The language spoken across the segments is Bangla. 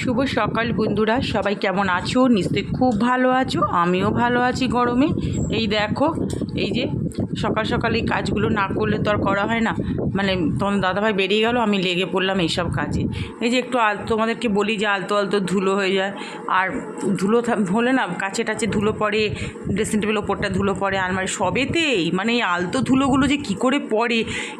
শুভ সকাল বন্ধুরা, সবাই কেমন আছো? নিশ্চয়ই খুব ভালো আছো, আমিও ভালো আছি গরমে। এই দেখো, এই যে সকাল সকাল এই কাজগুলো না করলে তো আর করা হয় না। মানে তোমার দাদাভাই বেরিয়ে গেল, আমি লেগে পড়লাম এইসব কাজে। এই যে একটু আল তোমাদেরকে বলি যে আলতো আলতো ধুলো হয়ে যায়। আর ধুলো হলে না, কাছে টাচে ধুলো পড়ে ড্রেসিং টেবিল ওপরটা ধুলো পড়ে আলমারি সবেতেই মানে এই আলতো ধুলোগুলো যে কী করে পড়ে,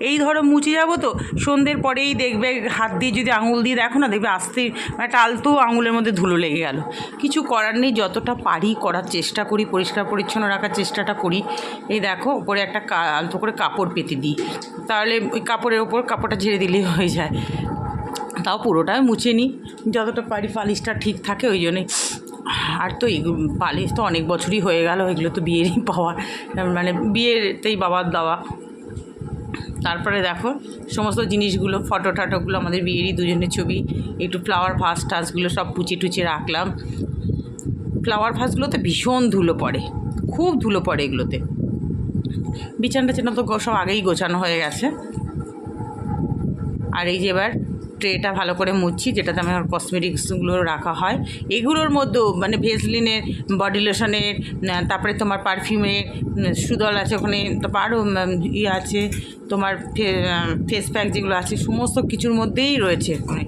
এই ধরো মুছে যাব তো, সন্ধ্যের পরেই দেখবে হাত দিয়ে যদি আঙুল দিয়ে দেখো না, দেখবে আস্তে মানে একটা আলতো আঙুলের মধ্যে ধুলো লেগে গেল। কিছু করার নেই, যতটা পারি করার চেষ্টা করি, পরিষ্কার পরিচ্ছন্ন রাখার চেষ্টাটা করি। এই দেখো, উপরে একটা আলতো করে কাপড় পেতে দিই। তাহলে ওই কাপড়ের ওপর কাপড়টা ঝেড়ে দিলেই হয়ে যায়। তাও পুরোটা মুছে নিই। যতটা পারি পালিশটা ঠিক থাকে, ওই জন্যই আর তো পালিশ তো অনেক বছরই হয়ে গেল, এগুলো তো বিয়েরই পাওয়া। মানে বিয়েতেই বাবার দেওয়া। তারপরে দেখো, সমস্ত জিনিসগুলো ফটো টাটোগুলো আমাদের বিয়েরই দুজনের ছবি, একটু ফ্লাওয়ার ভাস টাসগুলো সব পুচে টুচিয়ে রাখলাম। ফ্লাওয়ার ভাসগুলোতে ভীষণ ধুলো পড়ে, খুব ধুলো পড়ে এগুলোতে। বিছানা চেনা তো সব আগেই গোছানো হয়ে গেছে। আর এই যে এবার ট্রেটা ভালো করে মুছি, যেটাতে আমার কসমেটিক্সগুলো রাখা হয়। এগুলোর মধ্যেও মানে ভেসলিনের বডি লোশনের তারপরে তোমার পারফিউমের সুদল আছে ওখানে তারপর আরও ইয়ে আছে, তোমার ফেস প্যাক যেগুলো আছে, সমস্ত কিছুর মধ্যেই রয়েছে ওখানে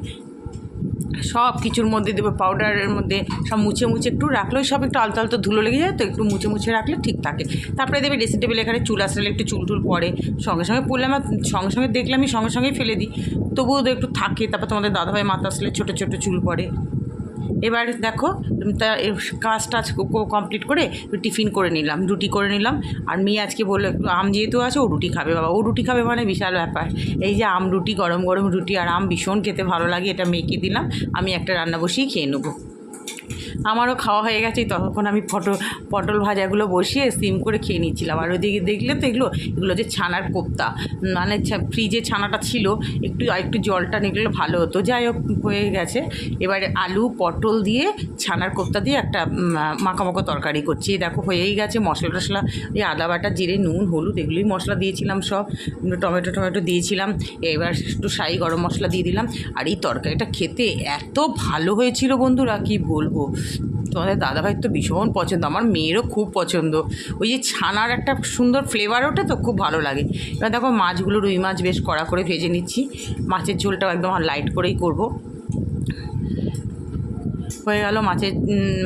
সব কিছুর মধ্যে দেবো পাউডারের মধ্যে সব মুছে মুছে একটু রাখলেও সব একটু আলতো আলতো ধুলো লেগে যায় তো একটু মুছে মুছে রাখলে ঠিক থাকে। তারপরে দেবে ড্রেসিং টেবিল এখানে চুল আসলে একটু চুল টুল পরে সঙ্গে সঙ্গে পড়লে আমার সঙ্গে সঙ্গে দেখলে আমি সঙ্গে সঙ্গেই ফেলে দিই। তবুও একটু থাকে, তারপর তোমাদের দাদাভাই মাথা আসলে ছোটো ছোটো চুল পড়ে। এবার দেখো, তা কাজ টাজ কমপ্লিট করে টিফিন করে নিলাম, রুটি করে নিলাম। আর মেয়ে আজকে বলল, একটু আম যেহেতু আছে, ও রুটি খাবে। বাবা, ও রুটি খাবে মানে বিশাল ব্যাপার। এই যে আম রুটি, গরম গরম রুটি আর আম ভীষণ খেতে ভালো লাগে, এটা মেয়েকে দিলাম। আমি একটা রান্না বসিয়ে খেয়ে নেব। আমারও খাওয়া হয়ে গেছে তখন আমি পটল পটল ভাজাগুলো বসিয়ে সিম করে খেয়ে নিচ্ছিলাম। আর ওইদিকে দেখলে তো এগুলো এগুলো যে ছানার কোপ্তা মানে ফ্রিজে ছানাটা ছিল, একটু একটু জলটা নিকলে ভালো হতো। যাই হোক, হয়ে গেছে। এবারে আলু, পটল দিয়ে ছানার কোপ্তা দিয়ে একটা মাখামাখো তরকারি করছি। দেখো, হয়েই গেছে। মশলা টশলা, এই আদা বাটা, জিরে, নুন, হলুদ, এগুলোই মশলা দিয়েছিলাম সব। টমেটো টমেটো দিয়েছিলাম। এবার একটু সাই গরম মশলা দিয়ে দিলাম। আর এই তরকারিটা খেতে এত ভালো হয়েছিল বন্ধুরা, কি বলব? তোমাদের দাদাভাই তো ভীষণ পছন্দ, আমার মেয়েরও খুব পছন্দ। ওই যে ছানার একটা সুন্দর ফ্লেভার ওটা তো খুব ভালো লাগে। এবার দেখো মাছগুলো রুই মাছ বেশ কড়া করে ভেজে নিচ্ছি, মাছের ঝোলটাও একদম লাইট করেই করব। হয়ে গেল মাছের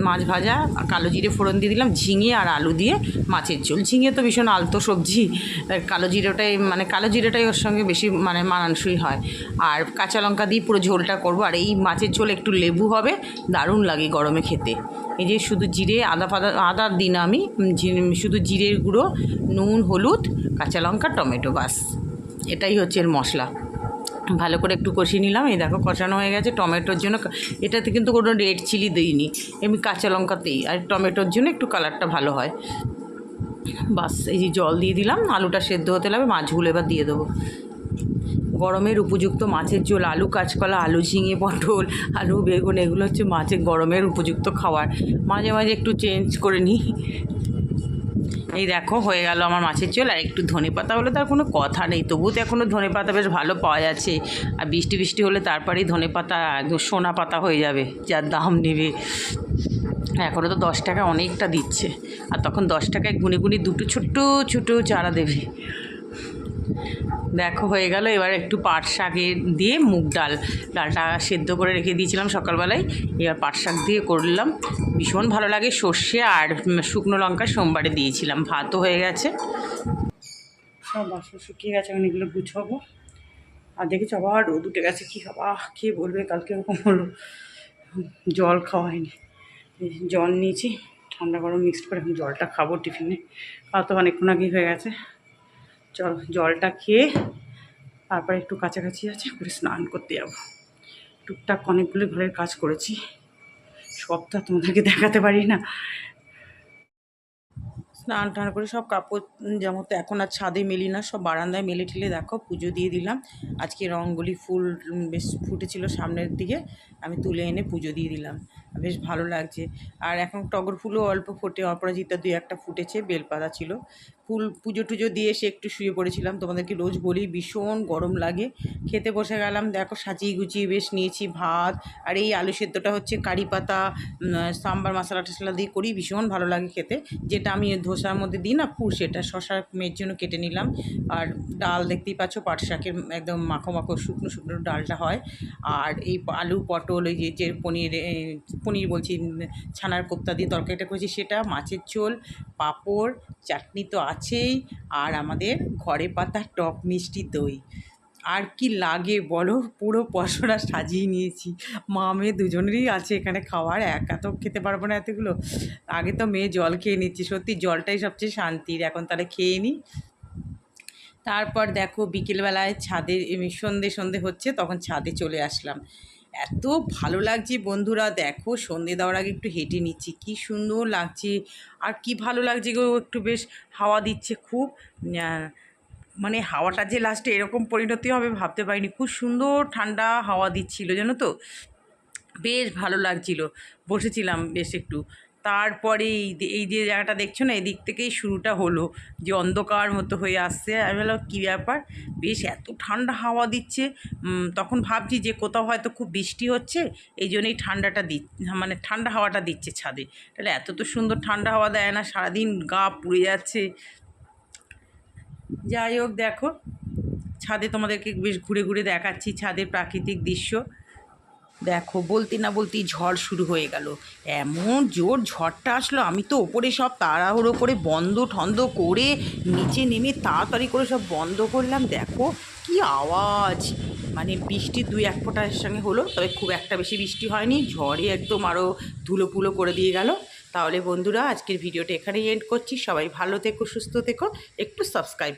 মাছ ভাজা কালো জিরে ফোড়ন দিয়ে দিলাম, ঝিঙে আর আলু দিয়ে মাছের ঝোল। ঝিঙে তো ভীষণ আলতো সবজি কালো জিরেটাই মানে কালো জিরেটাই ওর সঙ্গে বেশি মানে মানানসই হয়। আর কাঁচা লঙ্কা দিয়ে পুরো ঝোলটা করব, আর এই মাছের ঝোল একটু লেবু হবে, দারুণ লাগে গরমে খেতে। এই যে শুধু জিরে, আদা ফাদা, আদা দিই না আমি শুধু জিরের গুঁড়ো, নুন, হলুদ, কাঁচা লঙ্কা, টমেটো বাস। এটাই হচ্ছে এর মশলা। ভালো করে একটু কষিয়ে নিলাম। এই দেখো কষানো হয়ে গেছে। টমেটোর জন্য এটাতে কিন্তু কোনো রেড চিলি দিইনি। এমনি কাঁচা লঙ্কাতেই। আর টমেটোর জন্য একটু কালারটা ভালো হয়। বাস, এই যে জল দিয়ে দিলাম। আলুটা সেদ্ধ হতে লাগবে। মাছগুলো এবার দিয়ে দেবো। গরমের উপযুক্ত মাছের ঝোল, আলু কাঁচকলা, আলু ঝিঙে, পটল, আলু বেগুন, এগুলো হচ্ছে মাছের গরমের উপযুক্ত খাবার। মাঝে মাঝে একটু চেঞ্জ করে নিই। এই দেখো, হয়ে গেল আমার মাছের চোল আর একটু ধনে পাতা হলে তার কোনো কথা নেই। তবুও তো এখনও ধনে পাতা বেশ ভালো পাওয়া যাচ্ছে। আর বৃষ্টি বৃষ্টি হলে তারপরেই ধনে পাতা, একদম সোনা পাতা হয়ে যাবে, যার দাম নেবে। এখনও তো দশ টাকা অনেকটা দিচ্ছে। আর তখন দশ টাকায় গুনে গুনে দুটো ছোট্ট, ছোটো চারা দেবে। দেখো, হয়ে গেল। এবার একটু পাট শাকে দিয়ে মুগ ডাল। ডালটা সেদ্ধ করে রেখে দিয়েছিলাম সকালবেলায়। এবার পাট শাক দিয়ে করলাম। ভীষণ ভালো লাগে। সর্ষে আর শুকনো লঙ্কা সোমবারে দিয়েছিলাম। ভাতও হয়ে গেছে। সব বাসন শুকিয়ে গেছে, এখন এগুলো গুছাবো। আর দেখেছি আবার রোদ উঠে গেছে, কী খাবা? কে বলবে? কালকে এরকম হলো। জল খাওয়া হয়নি। জল নিয়েছি, ঠান্ডা গরম মিক্সড করে এখন জলটা খাব টিফিনে খাওয়া তো অনেকক্ষণ আগেই হয়ে গেছে। চল, জলটা খেয়ে তারপরে একটু কাছাকাছি আছে, করে স্নান করতে যাব। টুকটাক অনেকগুলো ঘরের কাজ করেছি। সবটা তোমাদেরকে দেখাতে পারি না। স্নান টান করে সব কাপড় যেমন তো এখন আর ছাদে মেলি না, সব বারান্দায় মেলে ঠেলে দেখো, পুজো দিয়ে দিলাম। আজকে রঙ্গোলি ফুল বেশ ফুটেছিল সামনের দিকে, আমি তুলে এনে পুজো দিয়ে দিলাম। বেশ ভালো লাগছে। আর এখন টগর ফুলও অল্প ফোটে, অপরাজিতা দুই একটা ফুটেছে, বেলপাতা ছিল। ফুল পুজো টুজো দিয়ে এসে একটু শুয়ে পড়েছিলাম। তোমাদেরকে রোজ বলি, ভীষণ গরম লাগে। খেতে বসে গেলাম, দেখো সাজিয়ে গুছিয়ে বেশ নিয়েছি ভাত। আর এই আলু সেদ্ধটা হচ্ছে কারি পাতা সাম্বার মশলা টশলা দিয়ে করি, ভীষণ ভালো লাগে খেতে। যেটা আমি ধোসার মধ্যে দিই না, পুর সেটা শশার মেয়ের জন্য কেটে নিলাম। আর ডাল দেখতেই পাচ্ছ, পাট শাকের একদম মাখো মাখো শুকনো শুকনো ডালটা হয়। আর এই আলু, পটল এই যে পনির পনির বলছি ছানার কোপ্তা দিয়ে তরকারিটা করেছি, সেটা মাছের ঝোল, পাঁপড়, চাটনি তো আছেই, আর আমাদের ঘরে পাতা টক মিষ্টি দই। আর কি লাগে বলো, পুরো পশরা সাজিয়ে নিয়েছি। মা মেয়ে দুজনেরই আছে এখানে খাওয়ার, একা তো খেতে পারব না এতগুলো। আগে তো মেয়ে জল খেয়ে নিচ্ছি, সত্যি জলটাই সবচেয়ে শান্তির, এখন তাহলে খেয়ে নিই। তারপর দেখো বিকেলবেলায় ছাদে সন্ধে সন্ধে হচ্ছে, তখন ছাদে চলে আসলাম। এত ভালো লাগছে বন্ধুরা, দেখো সন্ধে দেওয়ার আগে একটু হেঁটে নিচ্ছি, কি সুন্দর লাগছে। আর কি ভালো লাগছে গো, একটু বেশ হাওয়া দিচ্ছে খুব। মানে হাওয়াটা যে লাস্টে এরকম পরিণতি হবে ভাবতে পারিনি। খুব সুন্দর ঠান্ডা হাওয়া দিচ্ছিল, জানো তো? বেশ ভালো লাগছিল। বসেছিলাম বেশ একটু। তারপরে এই এই যে জায়গাটা দেখছ না, এদিক থেকেই শুরুটা হলো। যে অন্ধকার মতো হয়ে আসছে, আমি বললাম, কী ব্যাপার? বেশ এত ঠান্ডা হাওয়া দিচ্ছে। তখন ভাবছি যে কোথাও হয়তো খুব বৃষ্টি হচ্ছে, এই জন্যই ঠান্ডাটা দি মানে ঠান্ডা হাওয়াটা দিচ্ছে ছাদে। তাহলে এত তো সুন্দর ঠান্ডা হাওয়া দেয় না, সারাদিন গা পুড়ে যাচ্ছে। যাই হোক, দেখো, ছাদে তোমাদেরকে বেশ ঘুরে ঘুরে দেখাচ্ছি, ছাদের প্রাকৃতিক দৃশ্য। দেখো, বলতে না বলতেই ঝড় শুরু হয়ে গেল। এমন জোর ঝড়টা আসলো, আমি তো ওপরে সব তাড়াহুড়ো করে বন্ধ ঠন্দ করে নিচে নেমে তাড়াতাড়ি করে সব বন্ধ করলাম। দেখো কি আওয়াজ! মানে বৃষ্টি দুই এক ফোঁটার সঙ্গে হলো, তবে খুব একটা বেশি বৃষ্টি হয়নি ঝড়ে একদম আরও ধুলো ফুলো করে দিয়ে গেল। তাহলে বন্ধুরা, আজকের ভিডিওটা এখানেই এন্ড করছি। সবাই ভালো থেকো, সুস্থ থেকো, একটু সাবস্ক্রাইব